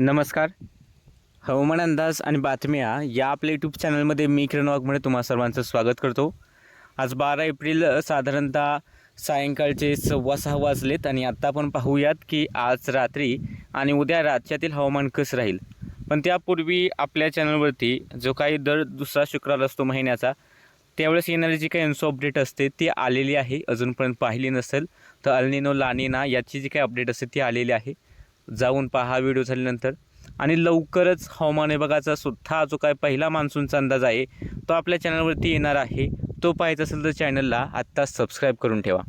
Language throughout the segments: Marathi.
नमस्कार. हवामान अंदाज आणि बातम्या या आपल्या यूट्यूब चॅनलमध्ये मी किरण वाघमोडे तुम्हा सर्वांचं स्वागत करतो. आज बारा एप्रिल साधारणतः सायंकाळचे सव्वा सहा वाजलेत आणि आत्ता आपण पाहूयात की आज रात्री आणि उद्या राज्यातील हवामान कसं राहील. पण त्यापूर्वी आपल्या चॅनलवरती जो काही दर दुसरा शुक्रवार असतो महिन्याचा त्यावेळेस येणारी जी काही एन्सो अपडेट असते ती आलेली आहे अजूनपर्यंत पाहिली नसेल तर अल्निनो लानिना याची जी काही अपडेट असते ती आलेली आहे. जाऊन पहा व्हिडिओ झाल्यानंतर. आणि लवकरच हवामान विभागाचा सुद्धा जो काय पहिला मान्सूनचा अंदाज आहे तो आपल्या चॅनलवरती येणार आहे. तो पाहायचा असेल तर चॅनलला आत्ता सबस्क्राईब करून ठेवा.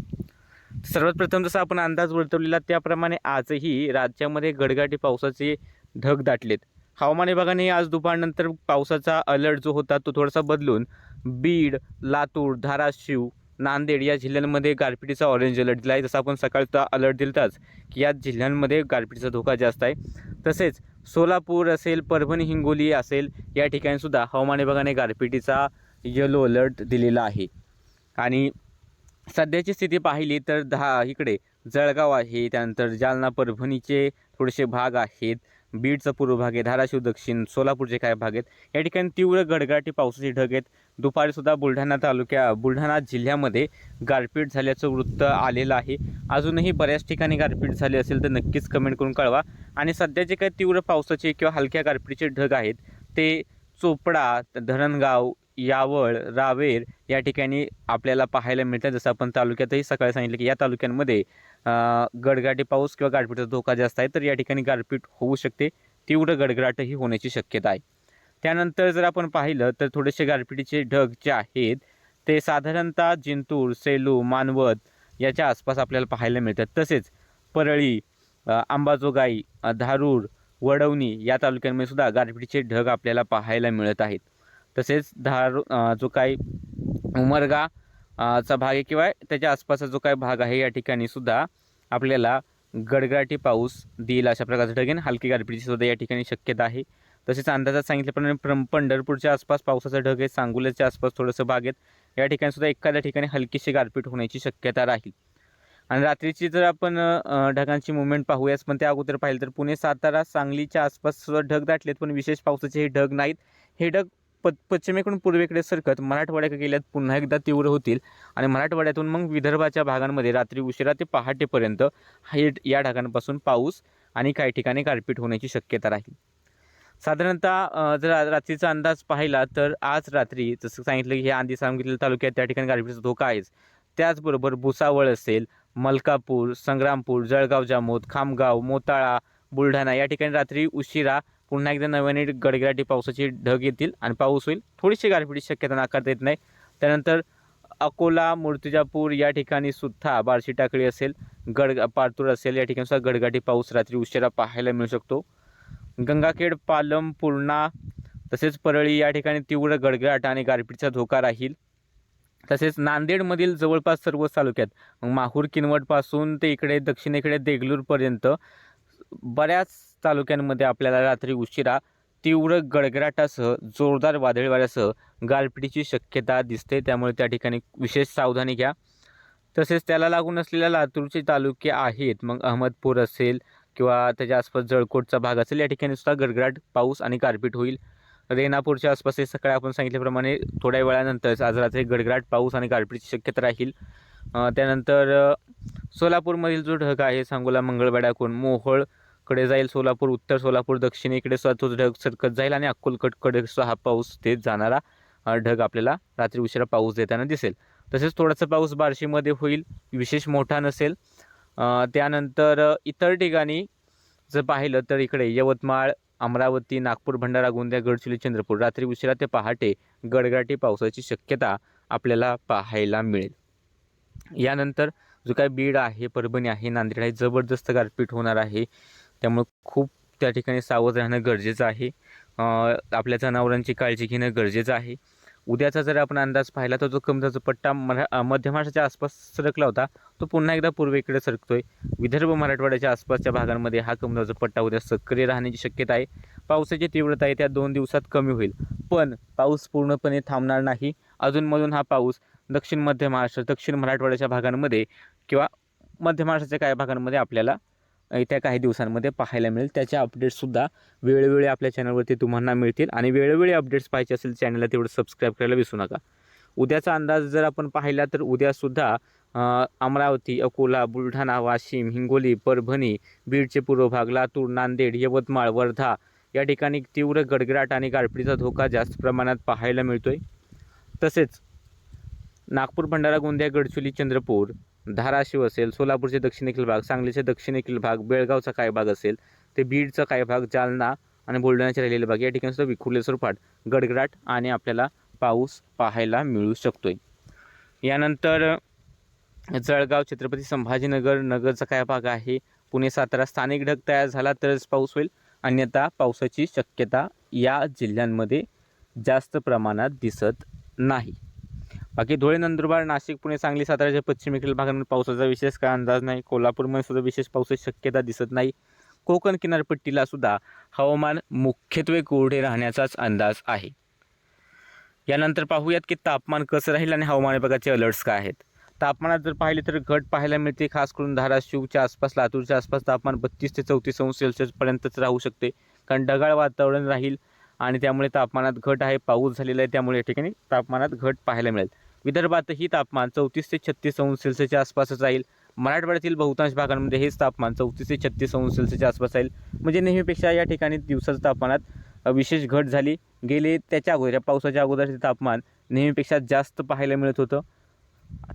सर्वात प्रथम जसा आपण अंदाज वर्तवलेला त्याप्रमाणे आजही राज्यामध्ये गडगाटी पावसाचे ढग दाटलेत. हवामान विभागाने आज दुपारनंतर पावसाचा अलर्ट जो होता तो थोडासा बदलून बीड लातूर धाराशिव नांदेड या जिल्ह्यांमध्ये गारपिटीचा ऑरेंज अलर्ट दिला आहे जसं आपण सकाळचा अलर्ट दिलताच की या जिल्ह्यांमध्ये गारपिटीचा धोका जास्त आहे. तसेच सोलापूर असेल परभणी हिंगोली असेल या ठिकाणीसुद्धा हवामान विभागाने गारपिटीचा येलो अलर्ट दिलेला आहे. आणि सध्याची स्थिती पाहिली तर दहा इकडे जळगाव आहे त्यानंतर जालना परभणीचे थोडेसे भाग आहेत. बीडचा पूर्व भाग आहे धाराशिव दक्षिण सोलापूरचे काही भाग आहेत? या ठिकाणी तीव्र गडगडाटी पावसाचे ढग आहेत. दुपारीसुद्धा बुलढाणा तालुक्या बुलढाणा जिल्ह्यामध्ये गारपीट झाल्याचं वृत्त आलेलं आहे. अजूनही बऱ्याच ठिकाणी गारपीट झाली असेल तर नक्कीच कमेंट करून कळवा. आणि सध्या जे काही तीव्र पावसाचे किंवा हलक्या गारपीटचे ढग आहेत ते चोपडा धरणगाव यावळ रावेर या ठिकाणी आपल्याला पाहायला मिळतं. जसं आपण तालुक्यातही सकाळी सांगितलं की या तालुक्यांमध्ये गडगाटी पाऊस किंवा गारपीटचा धोका जास्त आहे तर या ठिकाणी गारपीट होऊ शकते. तीव्र गडगडाटही होण्याची शक्यता आहे. त्यानंतर जर आपण पाहिलं तर थोडेसे गारपिटीचे ढग जे आहेत ते साधारणतः जिंतूर सेलू मानवत याच्या आसपास आपल्याला पाहायला मिळतात. तसेच परळी आंबाजोगाई अंबाजोगाई धारूर वडवणी या तालुक्यांमध्ये सुद्धा गारपिटीचे ढग आपल्याला पाहायला मिळत आहेत. तसेच धारू जो काही उमरगा चा भाग आहे किंवा त्याच्या आसपासचा जो काही भाग आहे या ठिकाणी सुद्धा आपल्याला गडगडाटी पाऊस देईल अशा प्रकारचं ढग हलकी गारपिटीची सुद्धा या ठिकाणी शक्यता आहे. तसेच अंदाजात सांगितल्याप्रमाणे पंढरपूरच्या आसपास पावसाचा ढग आहे सांगोल्याच्या आसपास थोडंसं भाग आहेत. या ठिकाणी सुद्धा एखाद्या ठिकाणी हलकीशी गारपीट होण्याची शक्यता राहील. आणि रात्रीची जर आपण ढगांची मुवमेंट पाहूयाच पण त्या अगोदर पाहिलं तर पुणे सातारा सांगलीच्या आसपास सुद्धा ढग दाटलेत पण विशेष पावसाचे हे ढग नाहीत. हे ढग प पश्चिमेकडून पूर्वेकडे सरकत मराठवाड्याकडे गेल्यात पुन्हा एकदा तीव्र होतील आणि मराठवाड्यातून मग विदर्भाच्या भागांमध्ये रात्री उशिरा ते पहाटेपर्यंत हे या ढगांपासून पाऊस आणि काही ठिकाणी गारपीट होण्याची शक्यता राहील. साधारणतः जर रात्रीचा अंदाज पाहिला तर आज रात्री जसं सांगितलं की हे आंधी सांगितलेलं तालुक्यात त्या ठिकाणी गारपीटचा धोका आहेच. त्याचबरोबर भुसावळ असेल मलकापूर संग्रामपूर जळगाव जामोद खामगाव मोताळा बुलढाणा या ठिकाणी रात्री उशिरा पुन्हा एकदा नव्याने गडगडाटी पावसाचे ढग येतील आणि पाऊस होईल. थोडीशी गारपीटची शक्यता नाकारता येत नाही. त्यानंतर अकोला मूर्तिजापूर या ठिकाणी सुद्धा बार्शी टाकळी असेल गड पारतूर असेल या ठिकाणी सुद्धा गडगाटी पाऊस रात्री उशिरा पाहायला मिळू शकतो. गंगाखेड पालम पूर्णा तसेच परळी या ठिकाणी तीव्र गडगडाट आणि गारपीटचा धोका राहील. तसेच नांदेडमधील जवळपास सर्व तालुक्यात मग माहूर किनवटपासून ते इकडे दक्षिणेकडे देगलूरपर्यंत बऱ्याच तालुक्यांमध्ये आपल्याला रात्री उशिरा तीव्र गडगडाटासह जोरदार वादळी वाऱ्यासह गारपिटीची शक्यता दिसते. त्यामुळे त्या ठिकाणी विशेष सावधानी घ्या. तसेच त्याला लागून असलेल्या लातूरचे तालुके आहेत मग अहमदपूर असेल किंवा त्याच्या आसपास जळकोटचा भाग असेल या ठिकाणी सुद्धा गडगडाट पाऊस आणि गारपीट होईल. रेणापूरच्या आसपास हे सकाळी आपण सांगितल्याप्रमाणे थोड्या वेळानंतरच आज रात्री गडगडाट पाऊस आणि गारपीटची शक्यता राहील. त्यानंतर सोलापूरमधील जो ढग आहे सांगोला मंगळवेढाकडून कडे जाईल सोलापूर उत्तर सोलापूर दक्षिणेकडे सुद्धा तो ढग सरकत जाईल आणि अक्कोलकडकडे सुद्धा हा पाऊस ते जाणारा ढग आपल्याला रात्री उशिरा पाऊस देताना दिसेल. तसेच थोडासा पाऊस बार्शीमध्ये होईल विशेष मोठा नसेल. त्यानंतर इतर ठिकाणी जर पाहिलं तर इकडे यवतमाळ अमरावती नागपूर भंडारा गोंदिया गडचिरोली चंद्रपूर रात्री उशिरा ते पहाटे गडगडाटी पावसाची शक्यता आपल्याला पाहायला मिळेल. यानंतर जो काय बीड आहे परभणी आहे नांदेड आहे जबरदस्त गारपीट होणार आहे. त्यामुळे खूप त्या ठिकाणी सावध राहणं गरजेचं आहे. आपल्या जनावरांची काळजी घेणं गरजेचं आहे. उद्याचा जर आपण अंदाज पाहिला तर जो कमजाचा पट्टा मरा अं, मध्य महाराष्ट्राच्या आसपास सरकला होता तो पुन्हा एकदा पूर्वेकडे सरकतो आहे विदर्भ मराठवाड्याच्या आसपासच्या भागांमध्ये हा कमजाचा पट्टा उद्या सक्रिय राहण्याची शक्यता आहे. पावसाची तीव्रता आहे त्या दोन दिवसात कमी होईल. पण पाऊस पूर्णपणे थांबणार नाही. अजूनमधून हा पाऊस दक्षिण मध्य महाराष्ट्र दक्षिण मराठवाड्याच्या भागांमध्ये किंवा मध्य महाराष्ट्राच्या काही भागांमध्ये आपल्याला येत्या काही दिवसांमध्ये पाहायला मिळेल. त्याच्या अपडेट्ससुद्धा वेळोवेळी आपल्या चॅनलवरती तुम्हाला मिळतील आणि वेळोवेळी अपडेट्स पाहिजे असेल चॅनलला तेवढं सबस्क्राईब करायला विसरू नका. उद्याचा अंदाज जर आपण पाहिला तर उद्यासुद्धा अमरावती अकोला बुलढाणा वाशिम हिंगोली परभणी बीडचे पूर्व भाग लातूर नांदेड यवतमाळ वर्धा या ठिकाणी तीव्र गडगडाट आणि गारपीटीचा धोका जास्त प्रमाणात पाहायला मिळतोय. तसेच नागपूर भंडारा गोंदिया गडचिरोली चंद्रपूर धाराशिव असेल सोलापूरचे दक्षिणेकडील भाग सांगलीचे दक्षिणेकडील भाग बेळगावचा काही भाग असेल ते बीडचा काही भाग जालना आणि बुलढाण्याचे राहिलेले भाग या ठिकाणी सुद्धा विखुरले स्वरूपात गडगडाट आणि आपल्याला पाऊस पाहायला मिळू शकतोय. यानंतर जळगाव छत्रपती संभाजीनगर नगरचा काय भाग आहे? पुणे सातारा स्थानिक ढग तयार झाला तरच पाऊस होईल. अन्यथा पावसाची शक्यता या जिल्ह्यांमध्ये जास्त प्रमाणात दिसत नाही. बाकी धुळे नंदुरबार नाशिक पुणे सांगली साताराच्या पश्चिमेकडील भागांमध्ये पावसाचा विशेष काय अंदाज नाही. कोल्हापूरमध्ये सुद्धा विशेष पावसाची शक्यता दिसत नाही. कोकण किनारपट्टीला सुद्धा हवामान मुख्यत्वे कोरडे राहण्याचाच अंदाज आहे. यानंतर पाहूयात की तापमान कसं राहील आणि हवामान विभागाचे अलर्ट्स काय आहेत. तापमानात जर पाहिले तर घट पाहायला मिळते. खास करून धाराशिवच्या आसपास लातूरच्या आसपास तापमान बत्तीस ते चौतीस अंश सेल्सिअसपर्यंतच राहू शकते. कारण ढगाळ वातावरण राहील आणि त्यामुळे तापमानात घट आहे. पाऊस झालेला आहे त्यामुळे या ठिकाणी तापमानात घट पाहायला मिळेल. विदर्भातही तापमान चौतीस ते छत्तीस अंश सेल्सिअसच्या आसपासच राहील. मराठवाड्यातील बहुतांश भागांमध्ये हेच तापमान चौतीस ते छत्तीस अंश सेल्सिअसच्या आसपास राहील. म्हणजे नेहमीपेक्षा या ठिकाणी दिवसाच्या तापमानात विशेष घट झाली. गेले त्याच्या अगोदर या पावसाच्या अगोदरचे तापमान नेहमीपेक्षा जास्त पाहायला मिळत होतं.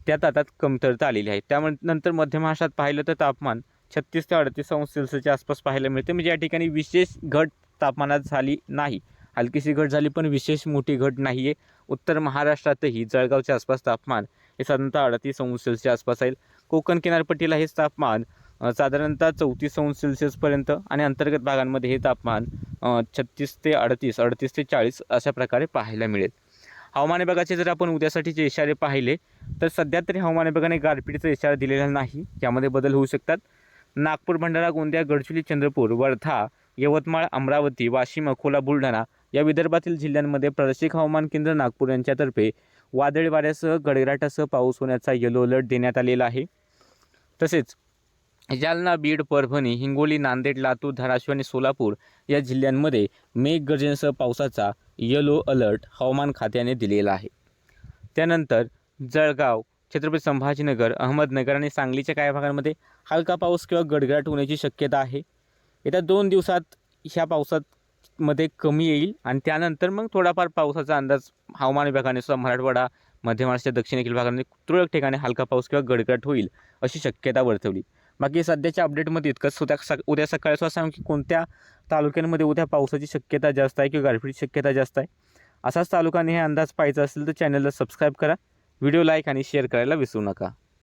त्यात आता कमतरता आलेली आहे. त्यामुळे नंतर मध्य महाराष्ट्रात पाहिलं तर तापमान छत्तीस ते अडतीस अंश सेल्सिअसच्या आसपास पाहायला मिळते. म्हणजे या ठिकाणी विशेष घट तापमानात झाली नाही. हलकीशी घट झाली पण विशेष मोठी घट नाही आहे उत्तर महाराष्ट्रातही जळगावच्या आसपास तापमान हे साधारणतः अडतीस अंश सेल्सिअस आसपास येईल कोकण किनारपट्टीला हेच तापमान साधारणतः चौतीस अंश सेल्सिअसपर्यंत आणि अंतर्गत भागांमध्ये हे तापमान छत्तीस ते अडतीस अडतीस ते चाळीस अशा प्रकारे पाहायला मिळेल. हवामान विभागाचे जर आपण उद्यासाठीचे इशारे पाहिले तर सध्या तरी हवामान विभागाने गारपीटचा इशारा दिलेला नाही. यामध्ये बदल होऊ शकतात. नागपूर भंडारा गोंदिया गडचिरोली चंद्रपूर वर्धा यवतमाळ अमरावती वाशिम अकोला बुलढाणा या विदर्भातील जिल्ह्यांमध्ये प्रादेशिक हवामान केंद्र नागपूर यांच्यातर्फे वादळी वाऱ्यासह गडगडाटासह पाऊस होण्याचा येलो अलर्ट देण्यात आलेला आहे. तसेच जालना बीड परभणी हिंगोली नांदेड लातूर धाराशिव आणि सोलापूर या जिल्ह्यांमध्ये मेघगर्जनेसह पावसाचा येलो अलर्ट हवामान खात्याने दिलेला आहे. त्यानंतर जळगाव छत्रपती संभाजीनगर अहमदनगर आणि सांगलीच्या काही भागांमध्ये हलका पाऊस किंवा गडगडाट होण्याची शक्यता आहे. येत्या दोन दिवसात ह्या पावसात मध्ये कमी येईल आणि त्यानंतर मग थोडाफार पावसाचा अंदाज हवामान विभागाने सुद्धा मराठवाडा मध्य महाराष्ट्र दक्षिणेकडील भागामध्ये तुरळक ठिकाणी हलका पाऊस किंवा गडगड होईल अशी शक्यता वर्तवली. बाकी सध्याच्या अपडेटमध्ये इतकंच. उद्या सक उद्या सकाळी सुद्धा सांगू की कोणत्या तालुक्यांमध्ये उद्या पावसाची शक्यता जास्त आहे किंवा गारपीटची शक्यता जास्त आहे? असाच तालुकाने हे अंदाज पाहायचा असेल तर चॅनलला सबस्क्राईब करा. व्हिडिओ लाईक आणि शेअर करायला विसरू नका.